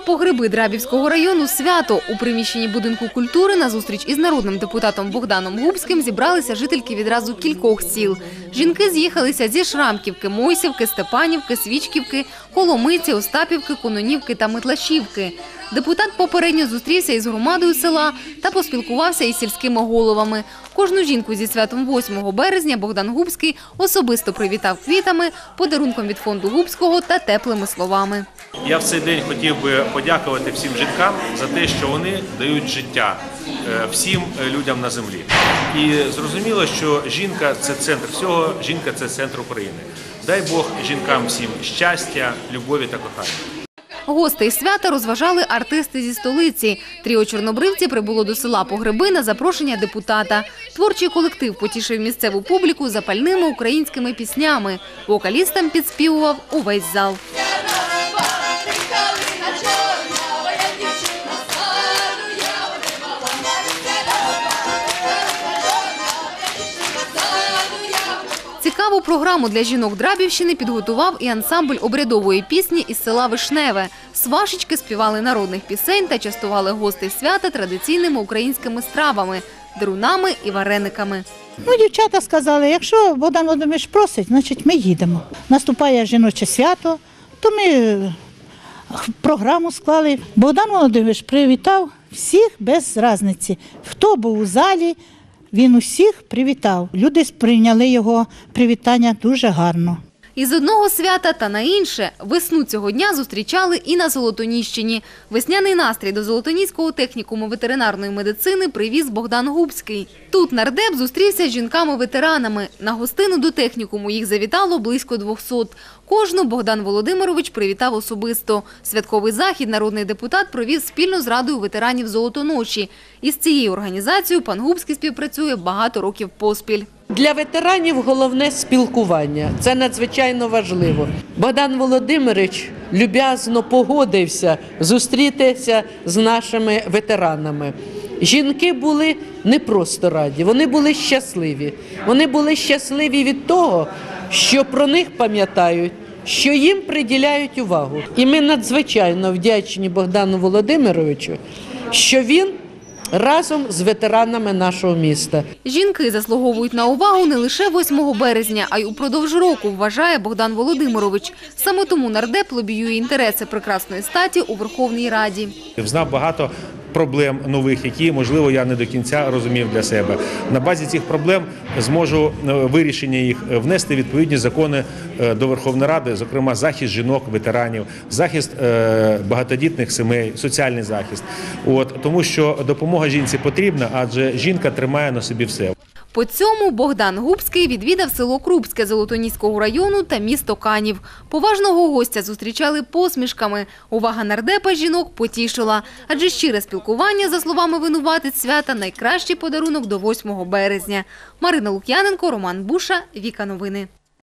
селі Погреби Драбівського району свято. У приміщенні будинку культури на зустріч із народним депутатом Богданом Губським зібралися жительки відразу кількох сіл. Жінки з'їхалися зі Шрамківки, Мойсівки, Степанівки, Свічківки, Коломиці, Остапівки, Кононівки та Митлашівки. Депутат попередньо зустрівся із громадою села та поспілкувався із сільськими головами. Кожну жінку зі святом 8 березня Богдан Губський особисто привітав квітами, подарунком від фонду Губського та теплими словами. Я в цей день хотів би подякувати всім жінкам за те, що вони дають життя е, всім е, людям на землі. І зрозуміло, що жінка це центр всього, жінка це центр України. Дай Бог жінкам всім щастя, любові та кохання. Гостей свята розважали артисти зі столиці. Тріо чорнобривці прибуло до села Погреби на запрошення депутата. Творчий колектив потішив місцеву публіку запальними українськими піснями. Вокалістам підспівував увесь зал. Цікаву програму для жінок Драбівщини підготував і ансамбль обрядової пісні із села Вишневе. Свашечки співали народних пісень та частували гостей свята традиційними українськими стравами – дерунами і варениками. Ну, дівчата сказали, якщо Богдан Володимирович просить, значить ми їдемо. Наступає жіноче свято, то ми е, програму склали. Богдан Володимирович привітав всіх без різниці. Хто був у залі, він усіх привітав. Люди сприйняли його привітання дуже гарно. Із одного свята та на інше весну цього дня зустрічали і на Золотоніщині. Весняний настрій до Золотоніського технікуму ветеринарної медицини привіз Богдан Губський. Тут нардеп зустрівся з жінками-ветеранами. На гостину до технікуму їх завітало близько 200. Кожну Богдан Володимирович привітав особисто. Святковий захід народний депутат провів спільно з Радою ветеранів Золотоноші. Із цією організацією пан Губський співпрацює багато років поспіль. Для ветеранів головне спілкування. Це надзвичайно важливо. Богдан Володимирович люб'язно погодився зустрітися з нашими ветеранами. Жінки були не просто раді, вони були щасливі. Вони були щасливі від того, що про них пам'ятають, що їм приділяють увагу. І ми надзвичайно вдячні Богдану Володимировичу, що він разом з ветеранами нашого міста. Жінки заслуговують на увагу не лише 8 березня, а й упродовж року, вважає Богдан Володимирович. Саме тому нардеп лобіює інтереси прекрасної статі у Верховній Раді. Взнав багато проблем нових, які можливо я не до кінця розумів для себе. На базі цих проблем зможу е, вирішення їх е, внести відповідні закони е, до Верховної Ради, зокрема захист жінок, ветеранів, захист багатодітних сімей, соціальний захист. От тому, що допомога жінці потрібна, адже жінка тримає на собі все. По цьому Богдан Губський відвідав село Крупське Золотоніського району та місто Канів. Поважного гостя зустрічали посмішками. Увага нардепа жінок потішила. Адже щире спілкування, за словами винуватець свята, найкращий подарунок до 8 березня. Марина Лук'яненко, Роман Буша, Віка Новини.